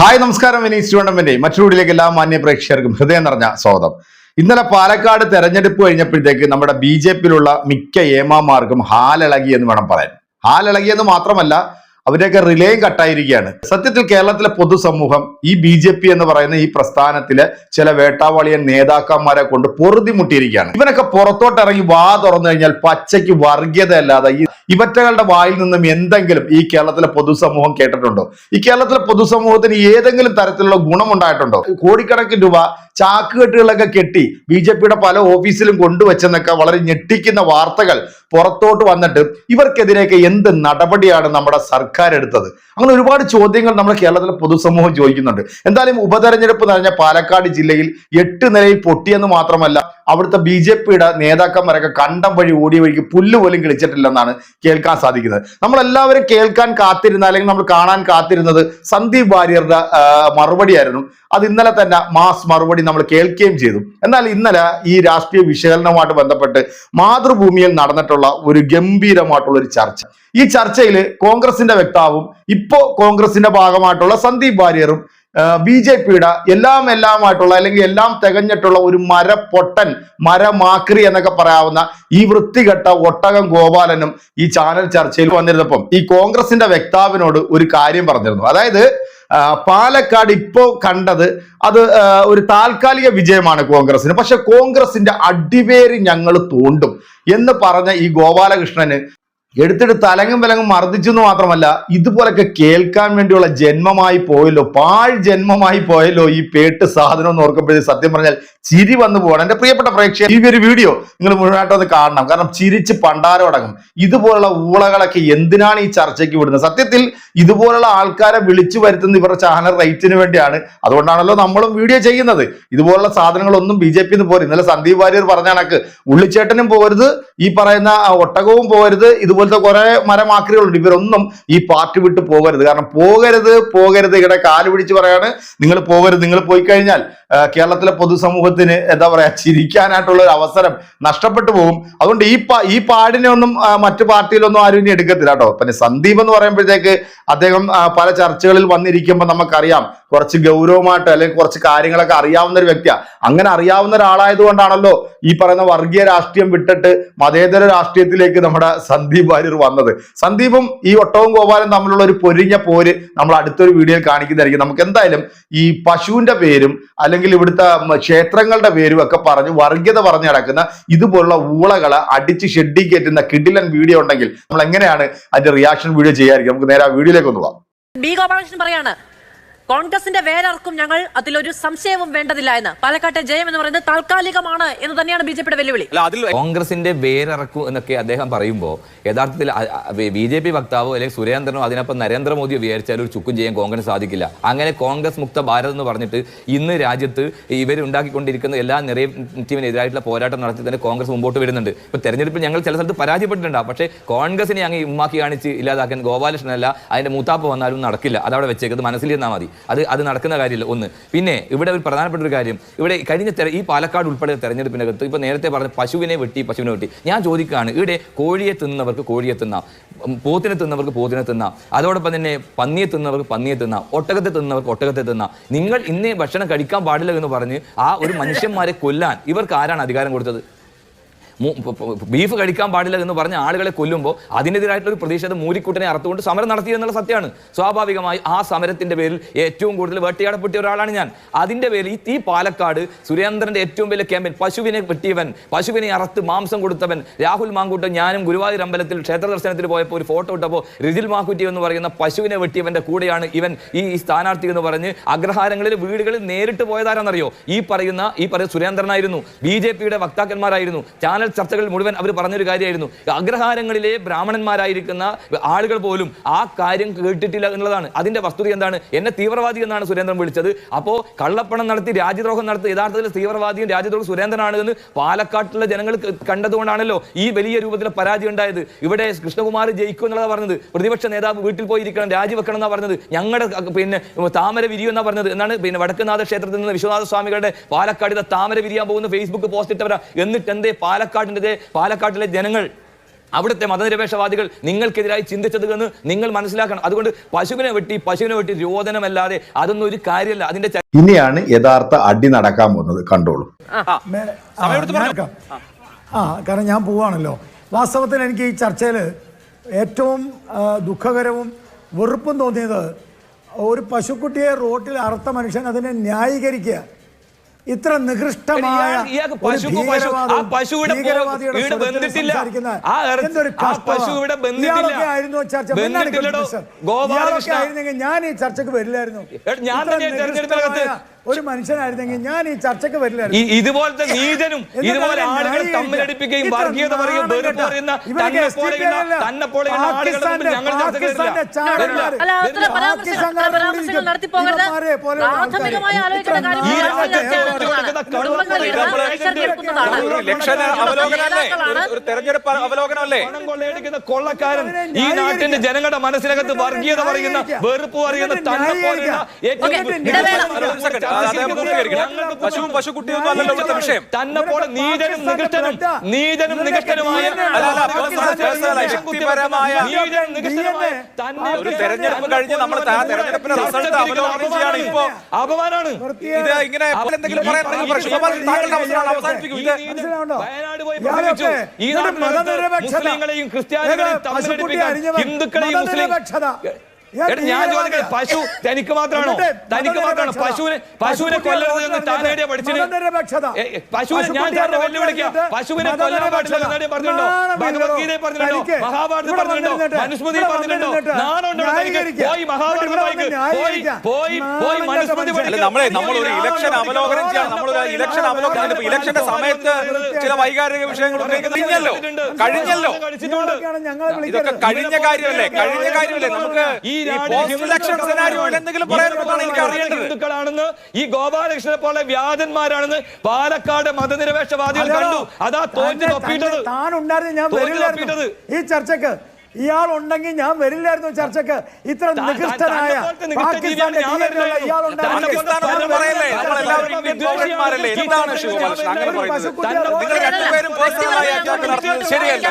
Hi നമസ്കാരം. Vinees tournament മറ്റൊരു വീട്ടിലേക്ക് എല്ലാ മാന്യ പ്രേക്ഷകർക്കും ഹൃദയം നിറഞ്ഞ സ്വാഗതം. ഇന്നലെ പാലക്കാട് തെരഞ്ഞെടുപ്പ് കഴിഞ്ഞപ്പോഴത്തേക്ക് നമ്മുടെ ബി ജെ പിയിലുള്ള മിക്ക ഏമാമാർക്കും ഹാലിളകി എന്ന് വേണം പറയാൻ. ഹാലിളകിയെന്ന് മാത്രമല്ല അവരുടെയൊക്കെ റിലേയും കട്ടായിരിക്കുകയാണ്. സത്യത്തിൽ കേരളത്തിലെ പൊതുസമൂഹം ഈ ബി ജെ പി എന്ന് പറയുന്ന ഈ പ്രസ്ഥാനത്തിലെ ചില വേട്ടാവാളിയൻ നേതാക്കന്മാരെ കൊണ്ട് പൊറുതിമുട്ടിയിരിക്കുകയാണ്. ഇവനൊക്കെ പുറത്തോട്ട് ഇറങ്ങി വാ തുറന്നു കഴിഞ്ഞാൽ പച്ചയ്ക്ക് വർഗീയത അല്ലാതെ ഈ ഇവറ്റകളുടെ വായിൽ നിന്നും എന്തെങ്കിലും ഈ കേരളത്തിലെ പൊതുസമൂഹം കേട്ടിട്ടുണ്ടോ? ഈ കേരളത്തിലെ പൊതുസമൂഹത്തിന് ഏതെങ്കിലും തരത്തിലുള്ള ഗുണമുണ്ടായിട്ടുണ്ടോ? കോടിക്കണക്കിന് രൂപ ചാക്കുകെട്ടുകളൊക്കെ കെട്ടി ബി ജെ പിയുടെ പല ഓഫീസിലും കൊണ്ടുവച്ചെന്നൊക്കെ വളരെ ഞെട്ടിക്കുന്ന വാർത്തകൾ പുറത്തോട്ട് വന്നിട്ട് ഇവർക്കെതിരെയൊക്കെ എന്ത് നടപടിയാണ് നമ്മുടെ സർക്കാർ എടുത്തത്? അങ്ങനെ ഒരുപാട് ചോദ്യങ്ങൾ നമ്മുടെ കേരളത്തിലെ പൊതുസമൂഹം ചോദിക്കുന്നുണ്ട്. എന്തായാലും ഉപതെരഞ്ഞെടുപ്പ് നിറഞ്ഞ പാലക്കാട് ജില്ലയിൽ എട്ട് നിലയിൽ പൊട്ടിയെന്ന് മാത്രമല്ല അവിടുത്തെ ബി ജെ പിയുടെ നേതാക്കന്മാരൊക്കെ കണ്ടം വഴി ഓടിയ വഴിക്ക് പുല്ല് പോലും കിളിച്ചിട്ടില്ലെന്നാണ് കേൾക്കാൻ സാധിക്കുന്നത്. നമ്മളെല്ലാവരും കേൾക്കാൻ കാത്തിരുന്ന അല്ലെങ്കിൽ നമ്മൾ കാണാൻ കാത്തിരുന്നത് സന്ദീപ് വാര്യറുടെ മറുപടിയായിരുന്നു. അത് ഇന്നലെ തന്നെ മാസ് മറുപടി നമ്മൾ കേൾക്കുകയും ചെയ്തു. എന്നാൽ ഇന്നലെ ഈ രാഷ്ട്രീയ വിശകലനവുമായിട്ട് ബന്ധപ്പെട്ട് മാതൃഭൂമിയിൽ നടന്നിട്ടുള്ള ഒരു ഗംഭീരമായിട്ടുള്ള ഒരു ചർച്ച. ഈ ചർച്ചയിൽ കോൺഗ്രസിന്റെ വ്യക്താവും ഇപ്പോ കോൺഗ്രസിന്റെ ഭാഗമായിട്ടുള്ള സന്ദീപ് വാര്യറും ബി ജെ പിയുടെ എല്ലാം എല്ലാമായിട്ടുള്ള അല്ലെങ്കിൽ എല്ലാം തികഞ്ഞിട്ടുള്ള ഒരു മരപ്പൊട്ടൻ മരമാക്രി എന്നൊക്കെ പറയാവുന്ന ഈ വൃത്തികെട്ട ഒട്ടകം ഗോപാലനും ഈ ചാനൽ ചർച്ചയിൽ വന്നിരുന്നപ്പം ഈ കോൺഗ്രസിന്റെ വ്യക്താവിനോട് ഒരു കാര്യം പറഞ്ഞിരുന്നു. അതായത് പാലക്കാട് ഇപ്പോൾ കണ്ടത് അത് ഒരു താൽക്കാലിക വിജയമാണ് കോൺഗ്രസിന് പക്ഷെ കോൺഗ്രസിന്റെ അടിവേര് ഞങ്ങൾ തോണ്ടും എന്ന് പറഞ്ഞ ഈ ഗോപാലകൃഷ്ണന് എടുത്തിട്ട് തലങ്ങും വിലങ്ങും മർദ്ദിച്ചു എന്ന് മാത്രമല്ല ഇതുപോലൊക്കെ കേൾക്കാൻ വേണ്ടിയുള്ള ജന്മമായി പോയല്ലോ പാഴ് ജന്മമായി പോയല്ലോ ഈ പേട്ട് സാധനം എന്ന് ഓർക്കുമ്പോഴേ സത്യം പറഞ്ഞാൽ ചിരി വന്നു പോകണം എന്റെ പ്രിയപ്പെട്ട പ്രേക്ഷകർ ഈ ഒരു വീഡിയോ നിങ്ങൾ മുഴുവനായിട്ട് ഒന്ന് കാണണം. കാരണം ചിരിച്ച് പണ്ടാരം അടങ്ങും. ഇതുപോലുള്ള ഊളകളൊക്കെ എന്തിനാണ് ഈ ചർച്ചയ്ക്ക് വിടുന്നത്? സത്യത്തിൽ ഇതുപോലുള്ള ആൾക്കാരെ വിളിച്ചു വരുത്തുന്ന ഇവരുടെ ചാനൽ റേറ്റിന് വേണ്ടിയാണ്. അതുകൊണ്ടാണല്ലോ നമ്മളും വീഡിയോ ചെയ്യുന്നത്. ഇതുപോലുള്ള സാധനങ്ങളൊന്നും ബി ജെ പി പോരും. ഇന്നലെ സന്ദീപ് വാര്യർ പറഞ്ഞ കണക്ക് ഉള്ളിച്ചേട്ടനും പോരുത് ഈ പറയുന്ന ഒട്ടകവും പോരുത് പോകരുത് ഇതുപോലത്തെ കുറെ മരമാക്രികളുണ്ട്. ഇവരൊന്നും ഈ പാർട്ടി വിട്ട് പോകരുത്. കാരണം പോകരുത് പോകരുത്. ഇവിടെ കാൽ പിടിച്ച് പറയാണ് നിങ്ങൾ പോകരുത് നിങ്ങൾ പോയി കഴിഞ്ഞാൽ കേരളത്തിലെ പൊതുസമൂഹത്തിന് എന്താ പറയാ ചിരിക്കാനായിട്ടുള്ള ഒരു അവസരം നഷ്ടപ്പെട്ടു പോകും അതുകൊണ്ട് ഈ പാ ഈ പാടിനെ ഒന്നും മറ്റു പാർട്ടിയിലൊന്നും ആരും ഇനി എടുക്കത്തില്ല കേട്ടോ. പിന്നെ സന്ദീപ് എന്ന് പറയുമ്പോഴത്തേക്ക് അദ്ദേഹം പല ചർച്ചകളിൽ വന്നിരിക്കുമ്പോൾ നമുക്കറിയാം. കുറച്ച് ഗൗരവമായിട്ട് അല്ലെങ്കിൽ കുറച്ച് കാര്യങ്ങളൊക്കെ അറിയാവുന്ന ഒരു വ്യക്തിയാണ് അങ്ങനെ അറിയാവുന്ന ഒരാളായതുകൊണ്ടാണല്ലോ ഈ പറയുന്ന വർഗീയ രാഷ്ട്രീയം വിട്ടിട്ട് മതേതര രാഷ്ട്രീയത്തിലേക്ക് നമ്മുടെ സന്ദീപ് വാര്യർ വന്നത്. സന്ദീപും ഈ ഒട്ടവും ഗോപാലും തമ്മിലുള്ള ഒരു പൊരിഞ്ഞ പോര് നമ്മൾ അടുത്തൊരു വീഡിയോയിൽ കാണിക്കുന്നതായിരിക്കും. നമുക്ക് എന്തായാലും ഈ പശുവിന്റെ പേരും അല്ലെങ്കിൽ ഇവിടുത്തെ മ- ക്ഷേത്രങ്ങളുടെ പേരും ഒക്കെ പറഞ്ഞ് വർഗീയത പറഞ്ഞു നടക്കുന്ന ഇതുപോലുള്ള ഊളകളെ അടിച്ച് ഷെഡി കയറ്റുന്ന കിഡിലൻ വീഡിയോ ഉണ്ടെങ്കിൽ നമ്മൾ എങ്ങനെയാണ് അതിന്റെ റിയാക്ഷൻ വീഡിയോ ചെയ്യാതിരിക്കും നമുക്ക് നേരെ ആ വീഡിയോയിലേക്ക് ഒന്ന് പോവാം. ബി ഗോപാലകൃഷ്ണൻ പറയാണ് കോൺഗ്രസിന്റെ വേരർക്കും ഞങ്ങൾ അതിലൊരു സംശയവും വേണ്ടതില്ല എന്ന്. പാലക്കാട്ടെ ജയം എന്ന് പറയുന്നത് താൽക്കാലികമാണ് എന്ന് തന്നെയാണ് ബി ജെ പിയുടെ വെല്ലുവിളി. അല്ല കോൺഗ്രസിന്റെ വേരിറക്കും എന്നൊക്കെ അദ്ദേഹം പറയുമ്പോൾ യഥാർത്ഥത്തിൽ ബി ജെ പി വക്താവോ അല്ലെങ്കിൽ സുരേന്ദ്രനോ അതിനൊപ്പം നരേന്ദ്രമോദിയോ വിചാരിച്ചാൽ ഒരു ചുക്കും ചെയ്യാൻ കോൺഗ്രസ് സാധിക്കില്ല. അങ്ങനെ കോൺഗ്രസ് മുക്ത ഭാരത് എന്ന് പറഞ്ഞിട്ട് ഇന്ന് രാജ്യത്ത് ഇവർ ഉണ്ടാക്കിക്കൊണ്ടിരിക്കുന്ന എല്ലാ ടീമിനെതിരായിട്ടുള്ള പോരാട്ടം നടത്തി തന്നെ കോൺഗ്രസ് മുമ്പോട്ട് വരുന്നുണ്ട്. ഇപ്പൊ തെരഞ്ഞെടുപ്പിൽ ഞങ്ങൾ ചില സ്ഥലത്ത് പരാജയപ്പെട്ടിട്ടുണ്ടാവും. പക്ഷേ കോൺഗ്രസിനെ അങ്ങ് ഉമ്മാക്കി കാണിച്ച് ഇല്ലാതാക്കാൻ ഗോപാലകൃഷ്ണനല്ല അതിന്റെ മൂത്താപ്പ് വന്നാലും നടക്കില്ല. അതവിടെ വെച്ചേക്കത് മനസ്സിലിരുന്നാൽ മതി. അത് അത് നടക്കുന്ന കാര്യമില്ല. ഒന്ന് പിന്നെ ഇവിടെ ഒരു പ്രധാനപ്പെട്ട ഒരു കാര്യം. ഇവിടെ കഴിഞ്ഞ ഈ പാലക്കാട് ഉൾപ്പെടെ തെരഞ്ഞെടുപ്പിനകത്ത് ഇപ്പോൾ നേരത്തെ പറഞ്ഞ പശുവിനെ വെട്ടി പശുവിനെ വെട്ടി. ഞാൻ ചോദിക്കുകയാണ് ഇവിടെ കോഴിയെ തിന്നവർക്ക് കോഴിയെ തിന്നാം. പോത്തിനെ തിന്നവർക്ക് പോത്തിനെ തിന്നാം. അതോടൊപ്പം തന്നെ പന്നിയെ തിന്നവർക്ക് പന്നിയെ തിന്നാം. ഒട്ടകത്തെ തിന്നവർക്ക് ഒട്ടകത്തെ തിന്നാം. നിങ്ങൾ ഇന്നേ ഭക്ഷണം കഴിക്കാൻ പാടില്ല എന്ന് പറഞ്ഞ് ആ ഒരു മനുഷ്യന്മാരെ കൊല്ലാൻ ഇവർക്ക് ആരാണ് അധികാരം കൊടുത്തത്? ബീഫ് കഴിക്കാൻ പാടില്ല എന്ന് പറഞ്ഞ ആളുകളെ കൊല്ലുമ്പോൾ അതിനെതിരായിട്ടുള്ള ഒരു പ്രതിഷേധം മൂരിക്കൂട്ടനെ അറുത്തുകൊണ്ട് സമരം നടത്തി എന്നുള്ള സത്യമാണ്. സ്വാഭാവികമായി ആ സമരത്തിന്റെ പേരിൽ ഏറ്റവും കൂടുതൽ വേട്ടയാടപ്പെട്ടിയ ഒരാളാണ് ഞാൻ. അതിന്റെ പേരിൽ ഈ പാലക്കാട് സുരേന്ദ്രന്റെ ഏറ്റവും വലിയ ക്യാമ്പയിൻ പശുവിനെ വെട്ടിയവൻ പശുവിനെ അറുത്ത് മാംസം കൊടുത്തവൻ രാഹുൽ മാങ്കൂട്ടം ഞാനും ഗുരുവായൂർ അമ്പലത്തിൽ ക്ഷേത്ര ദർശനത്തിൽ പോയപ്പോൾ ഒരു ഫോട്ടോ ഇട്ടപ്പോൾ റിജിൽ മാക്കുറ്റി എന്ന് പറയുന്ന പശുവിനെ വെട്ടിയവന്റെ കൂടെയാണ് ഇവൻ ഈ സ്ഥാനാർത്ഥി എന്ന് പറഞ്ഞ് അഗ്രഹാരങ്ങളിൽ വീടുകളിൽ നേരിട്ട് പോയതാരെന്നറിയോ? ഈ പറയുന്ന ഈ പറയുന്ന സുരേന്ദ്രനായിരുന്നു. ബി വക്താക്കന്മാരായിരുന്നു. ചാനൽ ചർച്ചകൾ മുഴുവൻ അവർ പറഞ്ഞൊരു കാര്യമായിരുന്നു. അഗ്രഹാരങ്ങളിലെ ബ്രാഹ്മണന്മാരായിരിക്കുന്ന ആളുകൾ പോലും ആ കാര്യം കേട്ടിട്ടില്ല എന്നുള്ളതാണ്. അതിന്റെ വസ്തുത എന്താണ്? എന്നെ തീവ്രവാദി എന്നാണ് സുരേന്ദ്രൻ വിളിച്ചത്. അപ്പോൾ കള്ളപ്പണം നടത്തി രാജ്യദ്രോഹം നടത്തി യഥാർത്ഥത്തിൽ തീവ്രവാദിയും രാജ്യദ്രോഹം സുരേന്ദ്രനാണ് എന്ന് പാലക്കാട്ടിലെ ജനങ്ങൾ കണ്ടതുകൊണ്ടാണല്ലോ ഈ വലിയ രൂപത്തിലെ പരാജയം ഉണ്ടായത്. ഇവിടെ കൃഷ്ണകുമാർ ജയിക്കും എന്നുള്ളതാണ് പറഞ്ഞത്. പ്രതിപക്ഷ നേതാവ് വീട്ടിൽ പോയിരിക്കണം രാജിവെക്കണം എന്നാണ് പറഞ്ഞത്. ഞങ്ങളുടെ പിന്നെ താമര വിരിയും എന്നാ പറഞ്ഞത്. എന്നാണ് പിന്നെ വടക്കുനാഥ ക്ഷേത്രത്തിൽ നിന്ന് വിശ്വനാഥ സ്വാമികളുടെ പാലക്കാടിലെ താമര വിരിയാൻ പോകുന്ന ഫേസ്ബുക്ക് പോസ്റ്റ് ഇട്ടവരാ. എന്നിട്ട് എന്തേ പാലക്കാടിന്റെ പാലക്കാട്ടിലെ ജനങ്ങൾ അവിടുത്തെ മതനിരപേക്ഷവാദികൾ നിങ്ങൾക്കെതിരായി ചിന്തിച്ചത് എന്ന് നിങ്ങൾ മനസ്സിലാക്കണം. അതുകൊണ്ട് പശുവിനെ വെട്ടി പശുവിനെ വെട്ടി രോദനമല്ലാതെ അതൊന്നും ഒരു കാര്യമല്ല. അതിന്റെ ഇനിയാണ് യഥാർത്ഥ അടി നടക്കാൻ പോകുന്നത്. കണ്ടോളൂ. ആ, ആ കാരണം ഞാൻ പോവാണല്ലോ. വാസ്തവത്തിൽ എനിക്ക് ഈ ചർച്ചയിൽ ഏറ്റവും ദുഃഖകരവും വെറുപ്പും തോന്നിയത് ഒരു പശുക്കുട്ടിയെ റോട്ടിൽ അറുത്ത മനുഷ്യൻ അതിനെ ന്യായീകരിക്കുക. ഇത്ര നികൃഷ്ടമായ ആയിരുന്നു ചർച്ച ഞാൻ ഈ ചർച്ചക്ക് വരില്ലായിരുന്നു. ഞാൻ ഒരു മനുഷ്യനായിരുന്നെങ്കിൽ ഞാൻ ഈ ചർച്ചക്ക് വരില്ല ഇതുപോലത്തെ നീതനും ഇതുപോലെ ആളുകൾ തമ്മിലടിപ്പിക്കുകയും വർഗീയത പറയുകയും വെറുപ്പ്. പറയുന്ന തന്നെ പോലെയുള്ള തന്നെ പോലെയുള്ള ഞങ്ങൾ ചർച്ചയ്ക്ക് തെരഞ്ഞെടുപ്പ് അവലോകനമല്ലേ കൊള്ളയടിക്കുന്ന കൊള്ളക്കാരൻ ഈ നാട്ടിന്റെ ജനങ്ങളുടെ മനസ്സിനകത്ത് വർഗീയത പറയുന്ന വെറുപ്പ് പറയുന്ന തന്നെ പോലെയുള്ള ഏറ്റവും പശുവും പശുക്കുട്ടിയൊന്നും അല്ലല്ലോ ഇവിടുത്തെ വിഷയം. തന്നെ പോലെ നീതനും നികൃഷ്ടനും നീതനും നികൃഷ്ടനുമായ ഒരു തെരഞ്ഞെടുപ്പ് കഴിഞ്ഞ് നമ്മൾ തെരഞ്ഞെടുപ്പിന്റെ റിസൾട്ട് അവലോകനം ചെയ്യാണ് ഇപ്പോ അപമാനാണ്. ഇത് ഇങ്ങനെ എന്തെങ്കിലും പറയാൻ? വയനാട് പോയി ഈ മുസ്ലിങ്ങളെയും ക്രിസ്ത്യാനികളെയും ഹിന്ദുക്കളെയും മുസ്ലിം എടാ, ഞാൻ ചോദിക്കട്ടെ ഭീകരവാദിയാ. പശു തനിക്ക് മാത്രമാണോ? തനിക്ക് മാത്രമാണോ. പശുവിനെ പശുവിനെ കൊല്ലരുത് എന്ന്. ഏ, ഏ, പശുവിനെ ഞാൻ തന്നെ വെല്ലുവിളിക്കാം. പശുവിനെ കൊല്ലാൻ പാടില്ല. എന്നേ പറഞ്ഞിട്ടുണ്ടോ? നാണം പറഞ്ഞിട്ടുണ്ടോ? ഇവിടെ പറഞ്ഞിട്ടുണ്ടോ? മനുസ്മൃതി പറഞ്ഞിട്ടുണ്ടോ? നാണുണ്ടോ തനിക്ക്? പോയി മഹാഭാരതം പോയി പോയി പോയി മനുസ്മൃതി. നമ്മളെ നമ്മൾ ഒരു ഇലക്ഷൻ അവലോകനം ചെയ്യാം നമ്മളൊരു ഇലക്ഷൻ അവലോകനം ഇലക്ഷന്റെ സമയത്ത് ചില വൈകാരിക വിഷയങ്ങൾ കഴിഞ്ഞല്ലോ. കഴിഞ്ഞല്ലോ. ഇതൊക്കെ കഴിഞ്ഞ കാര്യമല്ലേ? കഴിഞ്ഞ കാര്യമല്ലേ? നമുക്ക് ഈ ഹിന്ദുക്കളാണെന്ന് ഈ ഗോപാലകൃഷ്ണനെ പോലെ വ്യാജന്മാരാണെന്ന് പാലക്കാട് മതനിരപേക്ഷവാദികൾ കണ്ടു. അതാ തോറ്റ് തൊപ്പിട്ടത്. ഈ ചർച്ചക്ക് ഇയാൾ ഉണ്ടെങ്കിൽ ഞാൻ വരില്ലായിരുന്നു ചർച്ചക്ക്. ഇത്ര നികൃഷ്ടനായ പാകിസ്ഥാന്റെ ശരിയല്ല.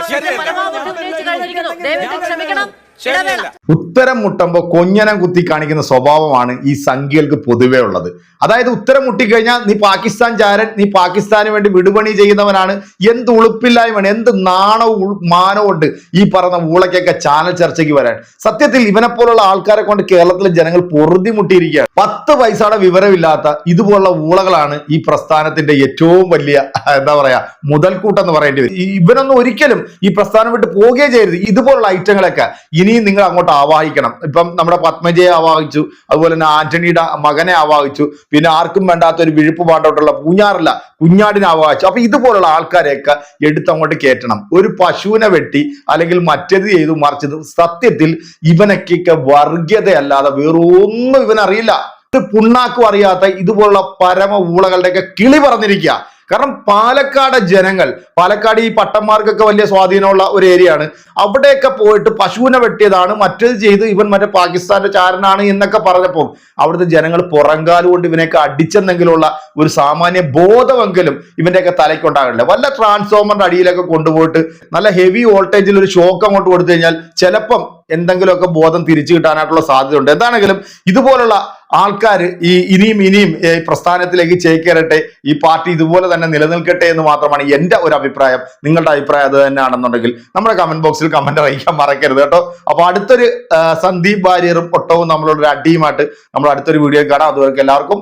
ഉത്തരം മുട്ടുമ്പോൾ കൊഞ്ഞനം കുത്തി കാണിക്കുന്ന സ്വഭാവമാണ് ഈ സംഖ്യകൾക്ക് പൊതുവേ ഉള്ളത്. അതായത് ഉത്തരം മുട്ടിക്കഴിഞ്ഞാൽ നീ പാകിസ്ഥാൻ ചാരൻ നീ പാകിസ്ഥാന് വേണ്ടി വിടുപണി ചെയ്യുന്നവനാണ്. എന്ത് ഉളുപ്പില്ലായ്മയാണ് എന്ത് നാണവും ഉൾ- മാനവും ഉണ്ട് ഈ പറഞ്ഞ ഊളക്കൊക്കെ ചാനൽ ചർച്ചയ്ക്ക് വരാൻ. സത്യത്തിൽ ഇവനെ പോലുള്ള ആൾക്കാരെ കൊണ്ട് കേരളത്തിലെ ജനങ്ങൾ പൊറുതിമുട്ടിയിരിക്കുകയാണ്. പത്ത് പൈസയുടെ വിവരമില്ലാത്ത ഇതുപോലുള്ള ഊളകളാണ് ഈ പ്രസ്ഥാനത്തിന്റെ ഏറ്റവും വലിയ എന്താ പറയാ മുതൽക്കൂട്ടെന്ന് പറയേണ്ടി വരും. ഇവനൊന്നും ഒരിക്കലും ഈ പ്രസ്ഥാനം വിട്ട് പോകുകയേ ചെയ്യരുത്. ഇതുപോലുള്ള ഐറ്റങ്ങളൊക്കെ ഇനിയും നിങ്ങൾ അങ്ങോട്ട് ആവാഹിക്കണം. ഇപ്പം നമ്മുടെ പത്മജയെ ആവാഹിച്ചു അതുപോലെ തന്നെ ആന്റണിയുടെ മകനെ ആവാഹിച്ചു പിന്നെ ആർക്കും വേണ്ടാത്ത ഒരു വിഴുപ്പ് പാട്ടോട്ടുള്ള പൂഞ്ഞാറില്ല കുഞ്ഞാടിനെ ആവാഹിച്ചു. അപ്പൊ ഇതുപോലുള്ള ആൾക്കാരെയൊക്കെ എടുത്ത് അങ്ങോട്ട് കയറ്റണം. ഒരു പശുവിനെ വെട്ടി അല്ലെങ്കിൽ മറ്റേത് ചെയ്തു മറിച്ചത് സത്യത്തിൽ ഇവനൊക്കെ വർഗീയതയല്ലാതെ വേറൊന്നും ഇവനറിയില്ല. ഇത് പുണ്ണാക്കും അറിയാത്ത ഇതുപോലുള്ള പരമ ഊളകളുടെയൊക്കെ കിളി പറഞ്ഞിരിക്കുക. കാരണം പാലക്കാട് ജനങ്ങൾ പാലക്കാട് ഈ പട്ടന്മാർക്കൊക്കെ വലിയ സ്വാധീനമുള്ള ഒരു ഏരിയ ആണ്. അവിടെയൊക്കെ പോയിട്ട് പശുവിനെ വെട്ടിയതാണ്. മറ്റേത് ചെയ്ത് ഇവൻ മറ്റേ പാകിസ്ഥാന്റെ ചാരനാണ് എന്നൊക്കെ പറഞ്ഞപ്പോൾ അവിടുത്തെ ജനങ്ങൾ പുറങ്കാലുകൊണ്ട് ഇവനെയൊക്കെ അടിച്ചെന്നെങ്കിലുള്ള ഒരു സാമാന്യ ബോധമെങ്കിലും ഇവന്റെയൊക്കെ തലയ്ക്കുണ്ടാകില്ല വല്ല ട്രാൻസ്ഫോമറിന്റെ അടിയിലൊക്കെ കൊണ്ടുപോയിട്ട് നല്ല ഹെവി വോൾട്ടേജിൽ ഒരു ഷോക്ക് അങ്ങോട്ട് കൊടുത്തു കഴിഞ്ഞാൽ ചിലപ്പം എന്തെങ്കിലുമൊക്കെ ബോധം തിരിച്ചു കിട്ടാനായിട്ടുള്ള സാധ്യതയുണ്ട്. എന്താണെങ്കിലും ഇതുപോലുള്ള ആൾക്കാർ ഈ ഇനിയും ഇനിയും ഈ പ്രസ്ഥാനത്തിലേക്ക് ചേക്കേറട്ടെ ഈ പാർട്ടി ഇതുപോലെ തന്നെ നിലനിൽക്കട്ടെ എന്ന് മാത്രമാണ് എന്റെ ഒരു അഭിപ്രായം. നിങ്ങളുടെ അഭിപ്രായം അത് തന്നെയാണെന്നുണ്ടെങ്കിൽ നമ്മുടെ കമന്റ് ബോക്സിൽ കമന്റ് അറിയിക്കാൻ മറക്കരുത് കേട്ടോ. അപ്പോൾ അടുത്തൊരു സന്ദീപ് വാര്യറും ഒട്ടവും നമ്മളോട് ഒരു അടിയുമായിട്ട് നമ്മൾ അടുത്തൊരു വീഡിയോ കാണാം. അതുവരെ എല്ലാവർക്കും